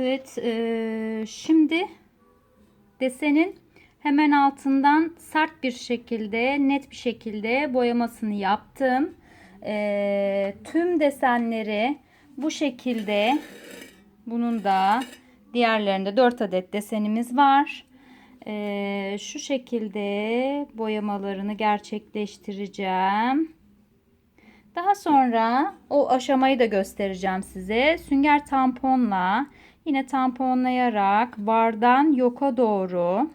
Evet, eee, şimdi desenin hemen altından sert bir şekilde, net bir şekilde boyamasını yaptım. Eee, tüm desenleri bu şekilde, bunun da diğerlerinde 4 adet desenimiz var. Eee, şu şekilde boyamalarını gerçekleştireceğim. Daha sonra o aşamayı da göstereceğim size. Sünger tamponla yine tamponlayarak bardan yoka doğru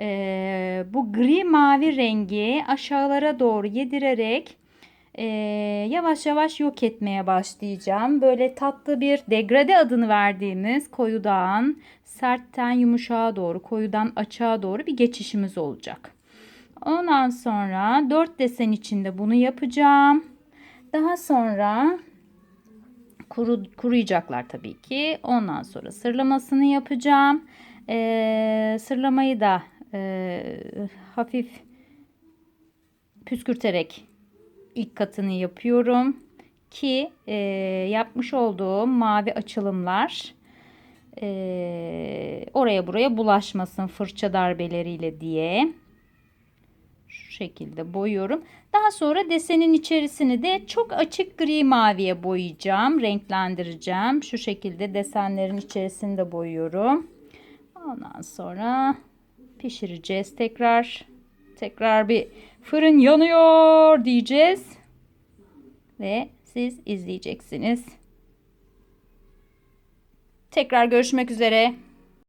eee, bu gri mavi rengi aşağılara doğru yedirerek eee, yavaş yavaş yok etmeye başlayacağım. Böyle tatlı bir degrade adını verdiğimiz koyudan sertten yumuşağa doğru, koyudan açığa doğru bir geçişimiz olacak. Ondan sonra 4 desen içinde bunu yapacağım. Daha sonra kuru, kuruyacaklar tabii ki. Ondan sonra sırlamasını yapacağım. Ee, sırlamayı da e, hafif püskürterek ilk katını yapıyorum ki e, yapmış olduğum mavi açılımlar e, oraya buraya bulaşmasın fırça darbeleriyle diye şu şekilde boyuyorum. Daha sonra desenin içerisini de çok açık gri maviye boyayacağım. Renklendireceğim. Şu şekilde desenlerin içerisini de boyuyorum. Ondan sonra pişireceğiz tekrar. Tekrar bir fırın yanıyor diyeceğiz. Ve siz izleyeceksiniz. Tekrar görüşmek üzere.